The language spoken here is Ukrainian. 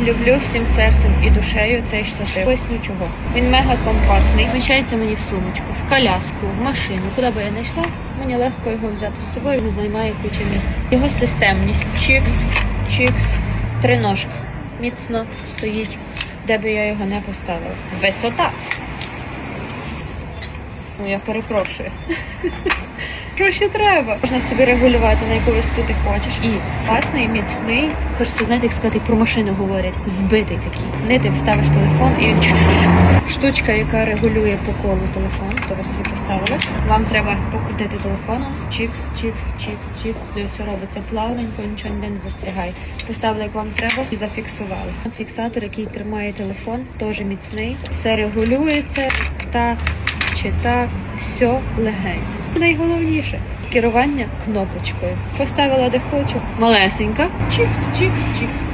Люблю всім серцем і душею цей штатив. Поясню чого. Він мега компактний. Вміщається мені в сумочку, в коляску, в машину. Куди би я не йшла, мені легко його взяти з собою, не займає кучу місця. Його системність. Чікс, чікс, триножка. Міцно стоїть, де би я його не поставила. Висота. Ну, я перепрошую. Що ще треба? Можна собі регулювати, на яку висоту ти хочеш. І класний, міцний. Хочеться, знаєте, як сказати, про машини говорять. Збитий такий. Не ти вставиш телефон і штучка, яка регулює по колу телефон, то ви собі поставили. Вам треба покрутити телефоном. Чікс, чікс, чікс, чікс. Це все робиться плавненько, нічого ніде не застрягає. Поставили, як вам треба, і зафіксували. Фіксатор, який тримає телефон, теж міцний. Все регулюється так чи та все легень. Найголовніше керування кнопочкою. Поставила де хочу. Малесенька. Чіпс, чіпс, чікс.